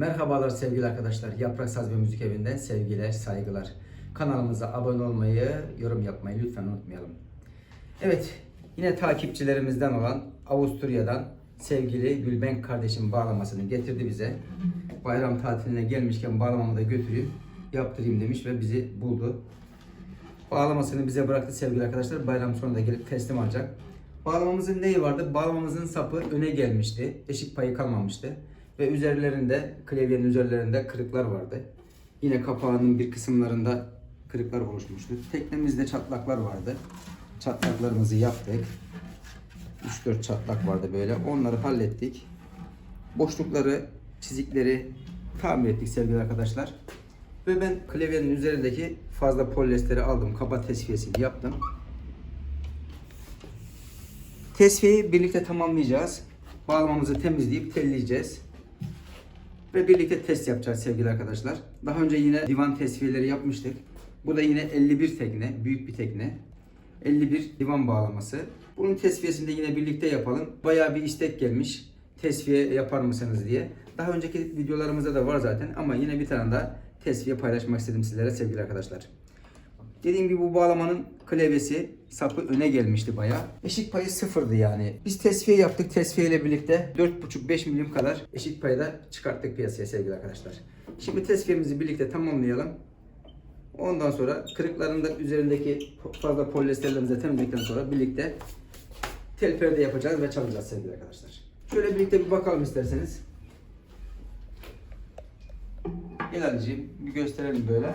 Merhabalar sevgili arkadaşlar. Yaprak Saz ve Müzik Evi'nden sevgiler, saygılar. Kanalımıza abone olmayı, yorum yapmayı lütfen unutmayalım. Evet, yine takipçilerimizden olan Avusturya'dan sevgili Gülbenk kardeşim bağlamasını getirdi bize. Bayram tatiline gelmişken bağlamamı da götüreyim, yaptırayım demiş ve bizi buldu. Bağlamasını bize bıraktı sevgili arkadaşlar. Bayram sonunda gelip teslim alacak. Bağlamamızın neyi vardı? Bağlamamızın sapı öne gelmişti. Eşik payı kalmamıştı. Ve üzerlerinde, klavyenin üzerlerinde kırıklar vardı. Yine kapağının bir kısımlarında kırıklar oluşmuştu. Teknemizde çatlaklar vardı. Çatlaklarımızı yaptık. 3-4 çatlak vardı böyle. Onları hallettik. Boşlukları, çizikleri tamir ettik sevgili arkadaşlar. Ve ben klavyenin üzerindeki fazla polyesteri aldım. Kaba tesviyesini yaptım. Tesviyeyi birlikte tamamlayacağız. Bağlamamızı temizleyip telleyeceğiz. Ve birlikte test yapacağız sevgili arkadaşlar. Daha önce yine divan tesviyeleri yapmıştık. Bu da yine 51 tekne, büyük bir tekne. 51 divan bağlaması. Bunun tesviyesini de yine birlikte yapalım. Bayağı bir istek gelmiş. Tesviye yapar mısınız diye. Daha önceki videolarımızda da var zaten ama yine bir tane daha tesviye paylaşmak istedim sizlere sevgili arkadaşlar. Dediğim gibi bu bağlamanın klavyesi sapı öne gelmişti bayağı. Eşik payı sıfırdı yani. Biz tesviye yaptık. Tesviye ile birlikte 4,5-5 milim kadar eşik payı da çıkarttık piyasaya sevgili arkadaşlar. Şimdi tesviyemizi birlikte tamamlayalım. Ondan sonra kırıkların da üzerindeki fazla polyesterlerimizi temizledikten sonra birlikte tel perde yapacağız ve çalacağız sevgili arkadaşlar. Şöyle birlikte bir bakalım isterseniz. Gel anneciğim bir gösterelim böyle.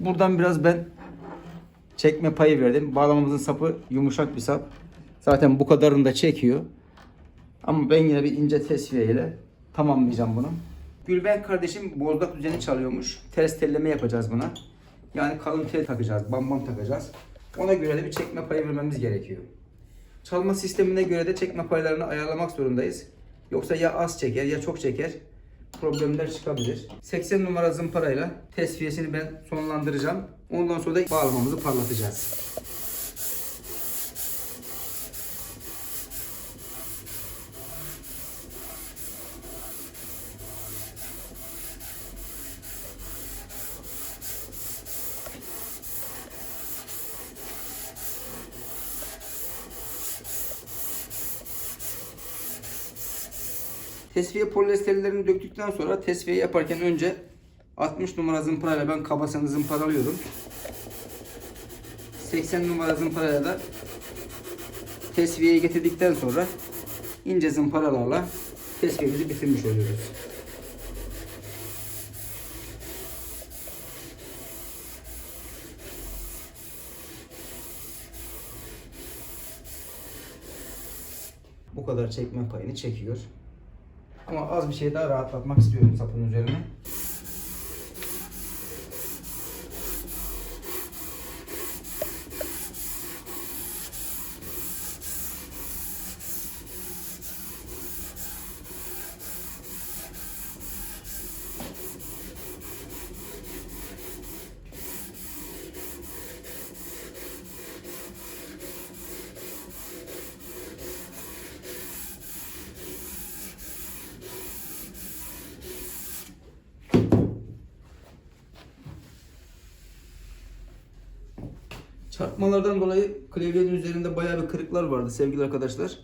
Buradan biraz ben çekme payı verdim. Bağlamamızın sapı yumuşak bir sap. Zaten bu kadarını da çekiyor. Ama ben yine bir ince tesviye tamamlayacağım bunu. Gülben kardeşim bozdak düzeni çalıyormuş. Ters telleme yapacağız buna. Yani kalın tel takacağız, bam bam takacağız. Ona göre de bir çekme payı vermemiz gerekiyor. Çalma sistemine göre de çekme paylarını ayarlamak zorundayız. Yoksa ya az çeker ya çok çeker problemler çıkabilir. 80 numara zımparayla tesviyesini ben sonlandıracağım. Ondan sonra da bağlamamızı parlatacağız. Tesviye polyesterlerini döktükten sonra tesviye yaparken önce 60 numara zımparayla ben kabasını zımparalıyorum. 80 numara zımparayla da tesviyeye getirdikten sonra ince zımparalarla tesviyemizi bitirmiş oluyoruz. Bu kadar çekme payını çekiyor. Ama az bir şey daha rahatlatmak istiyorum sapın üzerine. Çarpmalardan dolayı klavyenin üzerinde bayağı bir kırıklar vardı sevgili arkadaşlar.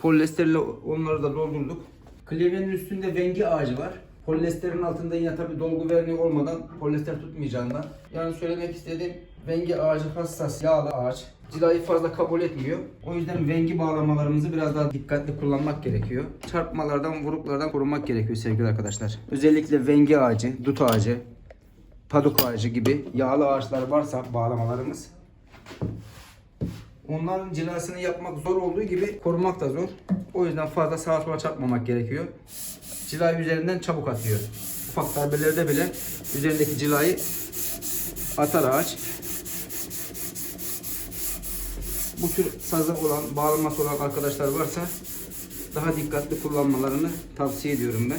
Polyesterle onları da doldurduk. Klavyenin üstünde vengi ağacı var. Polyesterin altında yine tabi dolgu verniği olmadan polyester tutmayacağından. Yani söylemek istediğim vengi ağacı hassas, yağlı ağaç. Cilayı fazla kabul etmiyor. O yüzden vengi bağlamalarımızı biraz daha dikkatli kullanmak gerekiyor. Çarpmalardan, vuruklardan korunmak gerekiyor sevgili arkadaşlar. Özellikle vengi ağacı, dut ağacı, paduk ağacı gibi yağlı ağaçlar varsa bağlamalarımız onların cilasını yapmak zor olduğu gibi korumak da zor. O yüzden fazla sağa sola çarpmamak gerekiyor. Cila üzerinden çabuk atıyor. Ufak darbelerde bile üzerindeki cilayı atar ağaç. Bu tür sazı olan, bağlaması olan arkadaşlar varsa daha dikkatli kullanmalarını tavsiye ediyorum ben.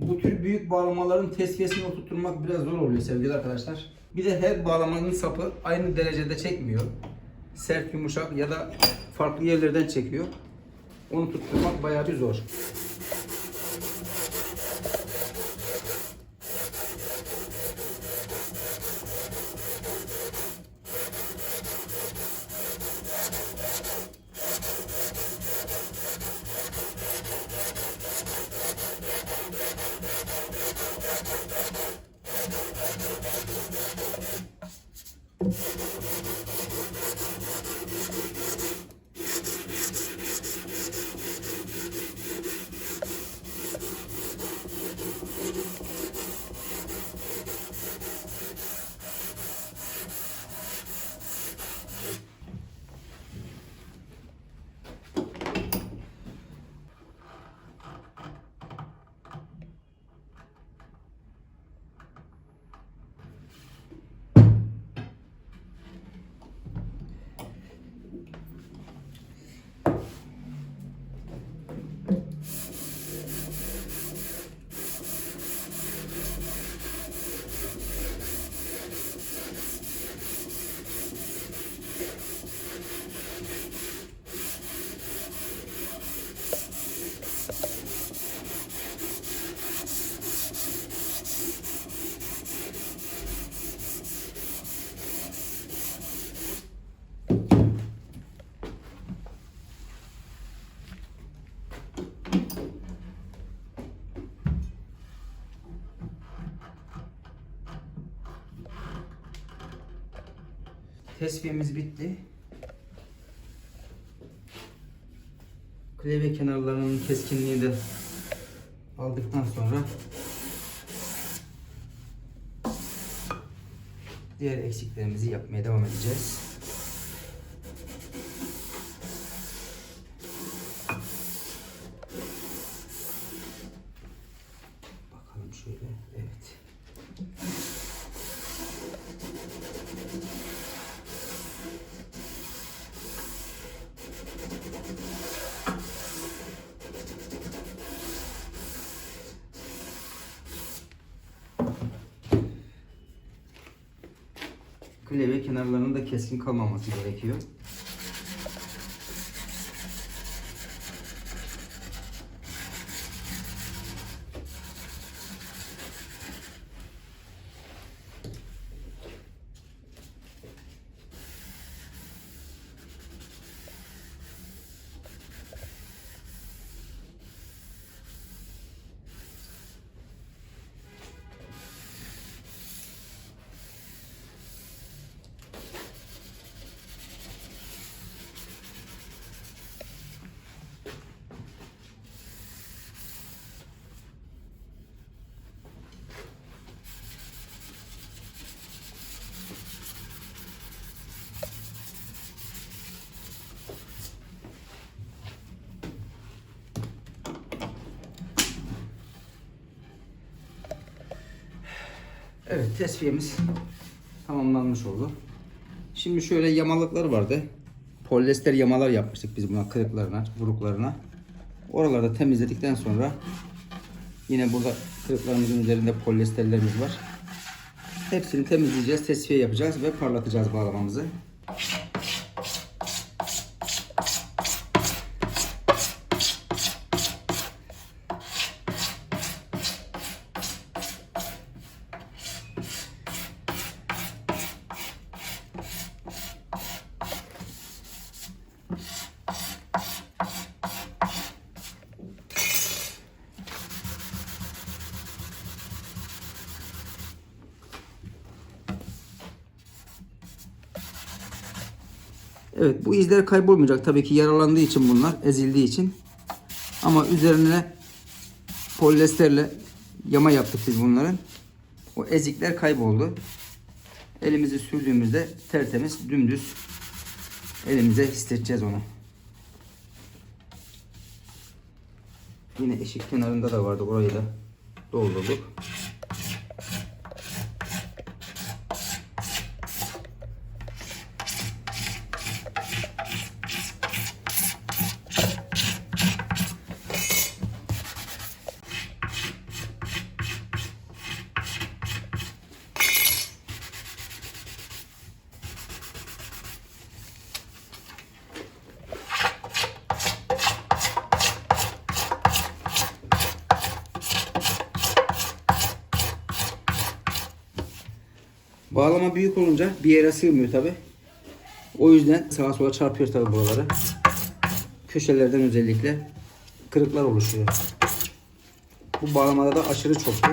Bu tür bağlamaların tesviyesini oturtmak biraz zor oluyor sevgili arkadaşlar. Bir de her bağlamanın sapı aynı derecede çekmiyor. Sert, yumuşak ya da farklı yerlerden çekiyor. Onu tutturmak bayağı bir zor. Tesviyemiz bitti. Klavye kenarlarının keskinliğini de aldıktan sonra diğer eksiklerimizi yapmaya devam edeceğiz. Bakalım şöyle. Evet. Klavye kenarlarının da keskin kalmaması gerekiyor. Evet tesviyemiz tamamlanmış oldu. Şimdi şöyle yamalıklar vardı. Polyester yamalar yapmıştık biz buna kırıklarına, vuruklarına. Oralarda temizledikten sonra yine burada kırıklarımızın üzerinde polyesterlerimiz var. Hepsini temizleyeceğiz, tesviye yapacağız ve parlatacağız bağlamamızı. Evet bu izler kaybolmayacak tabii ki yaralandığı için bunlar ezildiği için. Ama üzerine polyesterle yama yaptık biz bunların. O ezikler kayboldu. Elimizi sürdüğümüzde tertemiz dümdüz elimize hissedeceğiz onu. Yine eşik kenarında da vardı orayı da doldurduk. Bağlama büyük olunca bir yere sığmıyor tabi. O yüzden sağa sola çarpıyor tabi buraları. Köşelerden özellikle kırıklar oluşuyor. Bu bağlamada da aşırı çoktu.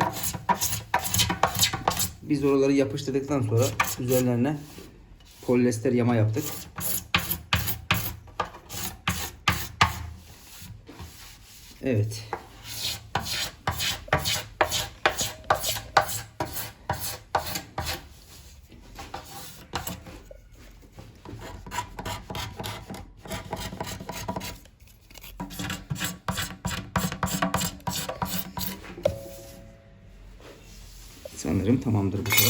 Biz oraları yapıştırdıktan sonra üzerlerine polyester yama yaptık. Evet. Tamamdır bu taraf.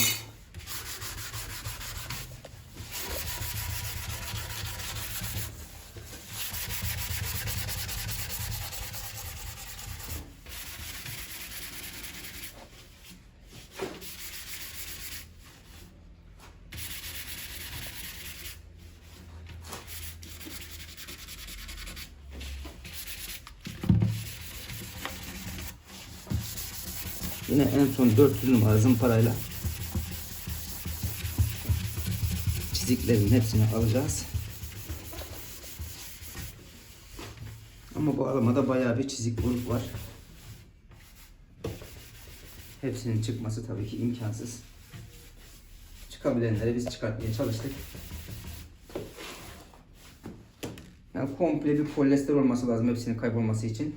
Yine en son 400 numara zımparayla çiziklerin hepsini alacağız. Ama bu alamada bayağı bir çizik buruk var. Hepsinin çıkması tabii ki imkansız. Çıkabilenleri biz çıkartmaya çalıştık. Yani komple bir polyester olması lazım hepsinin kaybolması için.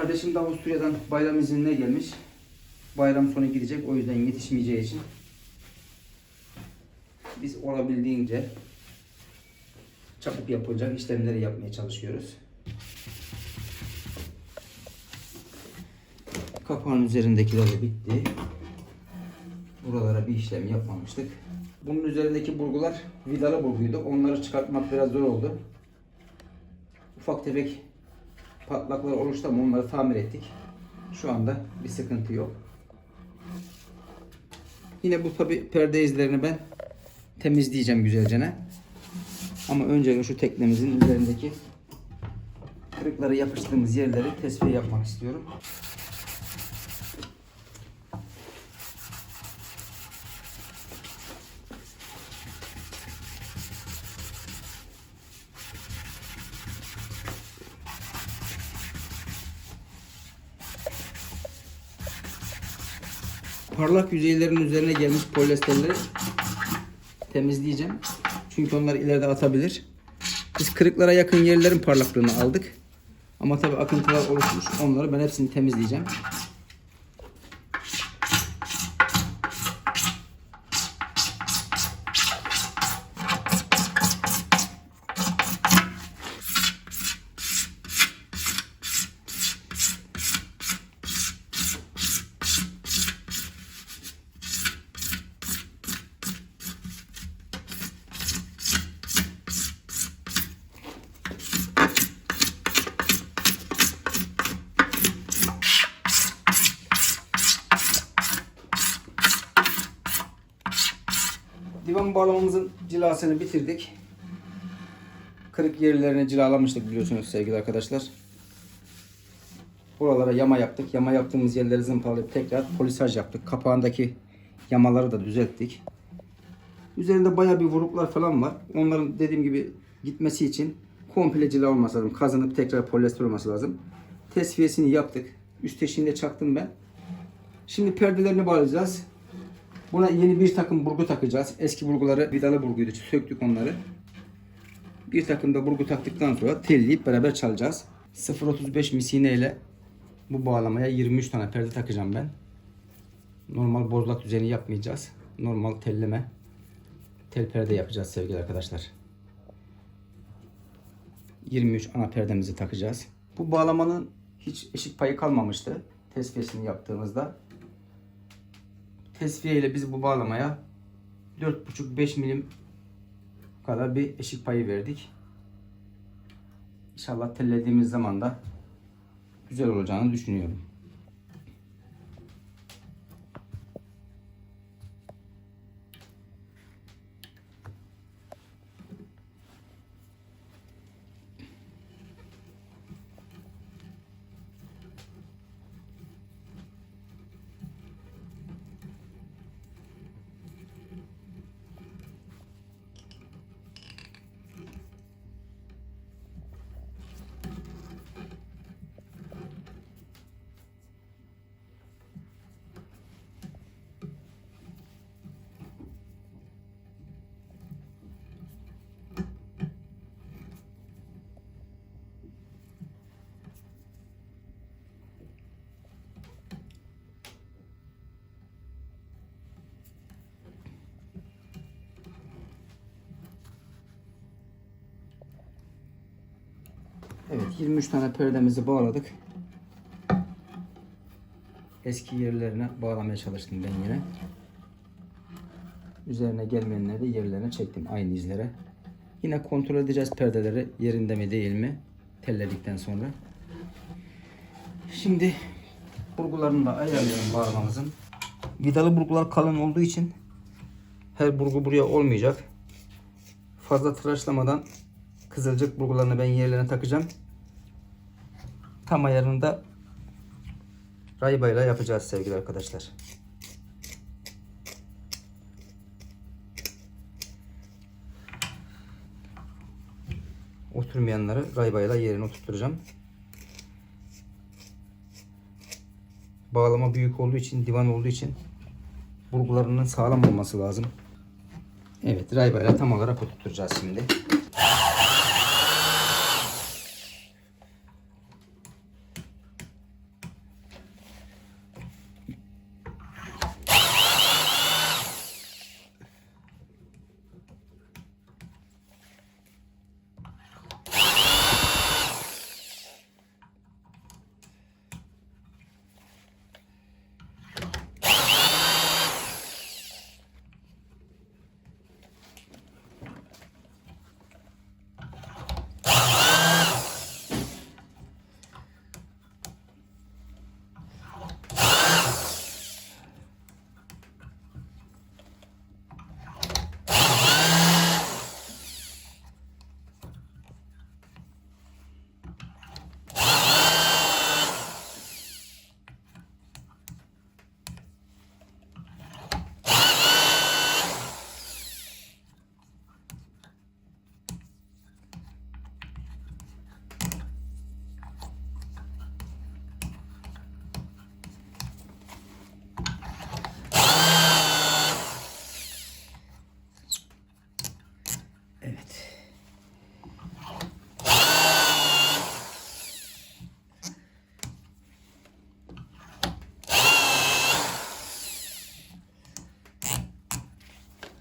Kardeşim de Avusturya'dan bayram iznine gelmiş. Bayram sonu gidecek. O yüzden yetişmeyeceği için biz olabildiğince çabuk yapılacak işlemleri yapmaya çalışıyoruz. Kapağın üzerindekiler de bitti. Buralara bir işlem yapmamıştık. Bunun üzerindeki burgular vidalı burguydu. Onları çıkartmak biraz zor oldu. Ufak tefek patlaklar oluştu ama onları tamir ettik. Şu anda bir sıkıntı yok. Yine bu tabi perde izlerini ben temizleyeceğim güzelce. Ama önce şu teknemizin üzerindeki kırıkları yapıştırdığımız yerleri tesviye yapmak istiyorum. Parlak yüzeylerin üzerine gelmiş polyesterleri temizleyeceğim. Çünkü onlar ileride atabilir. Biz kırıklara yakın yerlerin parlaklığını aldık. Ama tabi akıntılar oluşmuş. Onları ben hepsini temizleyeceğim. Divan bağlamamızın cilasını bitirdik. Kırık yerlerini cilalamıştık biliyorsunuz sevgili arkadaşlar. Buralara yama yaptık. Yama yaptığımız yerleri zımparalayıp tekrar polisaj yaptık. Kapağındaki yamaları da düzelttik. Üzerinde baya bir vuruklar falan var. Onların dediğim gibi gitmesi için komple cila olması lazım. Kazanıp tekrar polyester olması lazım. Tesviyesini yaptık. Üst eşiğinde çaktım ben. Şimdi perdelerini bağlayacağız. Buna yeni bir takım burgu takacağız. Eski burguları vidalı burguydu. Söktük onları. Bir takım da burgu taktıktan sonra telleyip beraber çalacağız. 0.35 misine ile bu bağlamaya 23 tane perde takacağım ben. Normal bozlak düzeni yapmayacağız. Normal telleme tel perde yapacağız sevgili arkadaşlar. 23 ana perdemizi takacağız. Bu bağlamanın hiç eşik payı kalmamıştı. Tesviyesini yaptığımızda. Tesviye ile biz bu bağlamaya 4,5-5 milim kadar bir eşik payı verdik. İnşallah tellediğimiz zaman da güzel olacağını düşünüyorum. Evet 23 tane perdemizi bağladık. Eski yerlerine bağlamaya çalıştım ben yine. Üzerine gelmeyenleri de yerlerine çektim aynı izlere. Yine kontrol edeceğiz perdeleri yerinde mi değil mi telledikten sonra. Şimdi burgularını da ayarlayalım bağlamamızın. Vidalı burgular kalın olduğu için her burgu buraya olmayacak. Fazla tıraşlamadan kızılcık burgularını ben yerlerine takacağım. Tam ayarını da raybayla yapacağız sevgili arkadaşlar. Oturmayanları raybayla yerine oturtacağım. Bağlama büyük olduğu için, divan olduğu için burgularının sağlam olması lazım. Evet, raybayla tam olarak oturtacağız şimdi.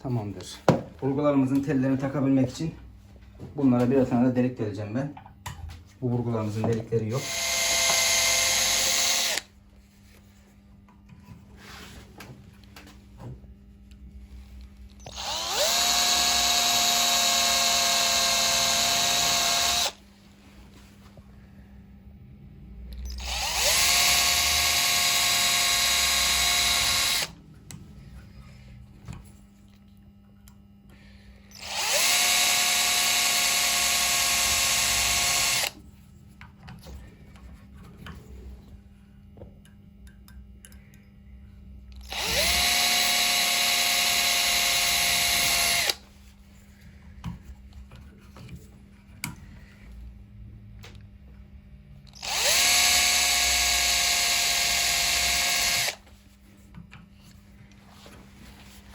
Tamamdır. Burgularımızın tellerini takabilmek için bunlara bir tane de delik deleceğim ben. Bu burgularımızın delikleri yok.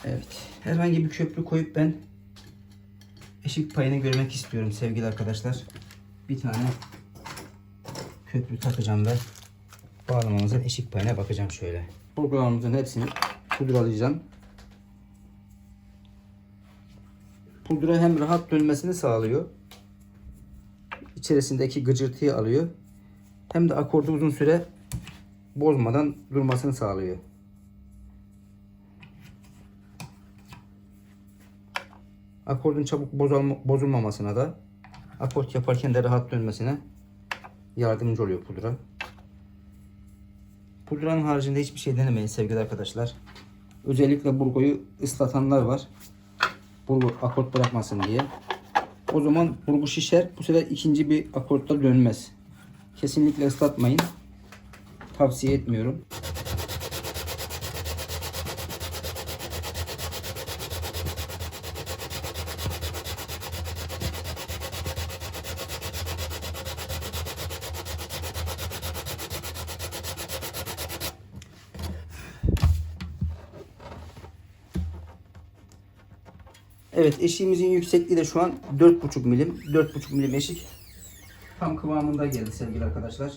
Evet. Herhangi bir köprü koyup ben eşik payını görmek istiyorum sevgili arkadaşlar. Bir tane köprü takacağım ve bağlamamızın eşik payına bakacağım şöyle. Burgularımızın hepsini pudralayacağım. Pudra hem rahat dönmesini sağlıyor. İçerisindeki gıcırtıyı alıyor. Hem de akordu uzun süre bozmadan durmasını sağlıyor. Akordun çabuk bozulma, bozulmamasına da akort yaparken de rahat dönmesine yardımcı oluyor pudra. Pudranın haricinde hiçbir şey denemeyin sevgili arkadaşlar. Özellikle burgoyu ıslatanlar var. Burgu akort bırakmasın diye. O zaman burgu şişer. Bu sefer ikinci bir akortta dönmez. Kesinlikle ıslatmayın. Tavsiye etmiyorum. Evet eşiğimizin yüksekliği de şu an 4,5 milim. 4,5 milim eşik. Tam kıvamında geldi sevgili arkadaşlar.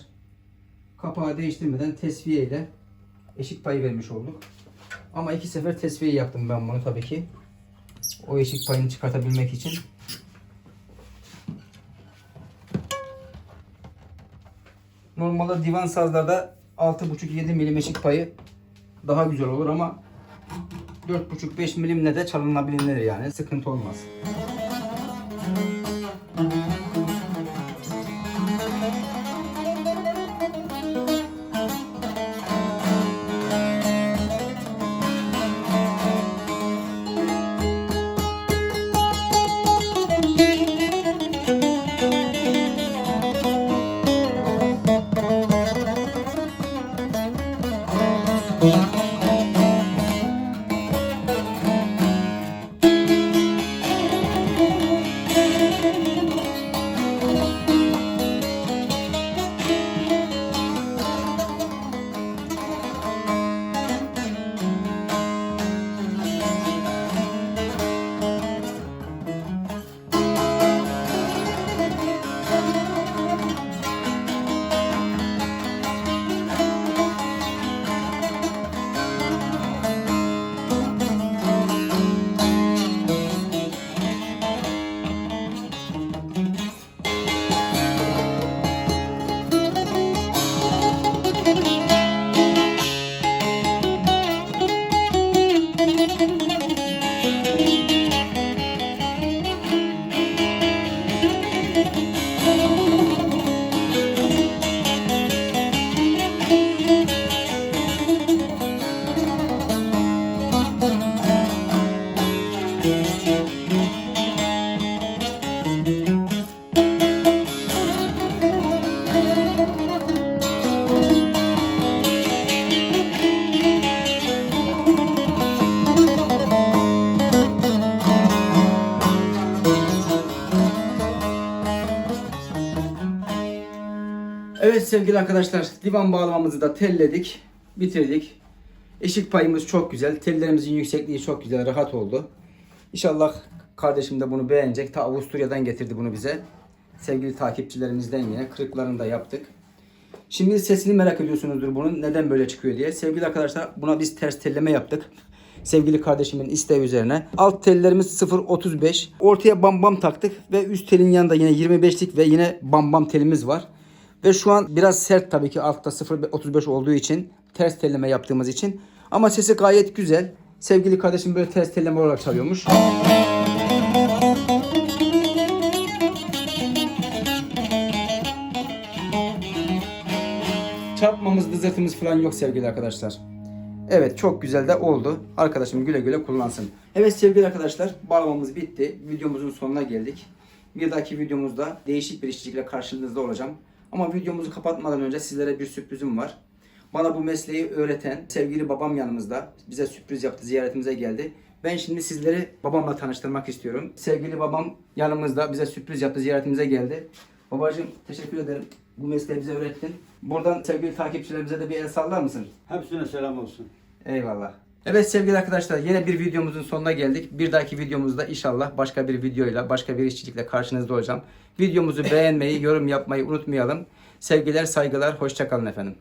Kapağı değiştirmeden tesviye ile eşik payı vermiş olduk. Ama iki sefer tesviye yaptım ben bunu tabii ki. O eşik payını çıkartabilmek için. Normalde divan sazlarda 6,5-7 milim eşik payı daha güzel olur ama 4,5-5 milimle de çalınabilir yani sıkıntı olmaz. Sevgili arkadaşlar divan bağlamamızı da telledik. Bitirdik. Eşik payımız çok güzel. Tellerimizin yüksekliği çok güzel. Rahat oldu. İnşallah kardeşim de bunu beğenecek. Ta Avusturya'dan getirdi bunu bize. Sevgili takipçilerimizden yine kırıklarını da yaptık. Şimdi sesini merak ediyorsunuzdur bunun neden böyle çıkıyor diye. Sevgili arkadaşlar buna biz ters telleme yaptık. Sevgili kardeşimin isteği üzerine. Alt tellerimiz 0.35. Ortaya bam bam taktık ve üst telin yanında yine 25'lik ve yine bam bam telimiz var. Ve şu an biraz sert tabii ki altta 0.35 olduğu için ters telleme yaptığımız için. Ama sesi gayet güzel. Sevgili kardeşim böyle ters telleme olarak çalıyormuş. Çarpmamız, dızırtımız falan yok sevgili arkadaşlar. Evet çok güzel de oldu. Arkadaşım güle güle kullansın. Evet sevgili arkadaşlar bağlamamız bitti. Videomuzun sonuna geldik. Bir dahaki videomuzda değişik bir işçilikle karşınızda olacağım. Ama videomuzu kapatmadan önce sizlere bir sürprizim var. Bana bu mesleği öğreten sevgili babam yanımızda. Bize sürpriz yaptı, ziyaretimize geldi. Ben şimdi sizleri babamla tanıştırmak istiyorum. Sevgili babam yanımızda bize sürpriz yaptı, ziyaretimize geldi. Babacığım teşekkür ederim. Bu mesleği bize öğrettin. Buradan sevgili takipçilerimize de bir el sallar mısın? Hepsine selam olsun. Eyvallah. Evet sevgili arkadaşlar yine bir videomuzun sonuna geldik. Bir dahaki videomuzda inşallah başka bir videoyla, başka bir işçilikle karşınızda olacağım. Videomuzu beğenmeyi, yorum yapmayı unutmayalım. Sevgiler, saygılar, hoşçakalın efendim.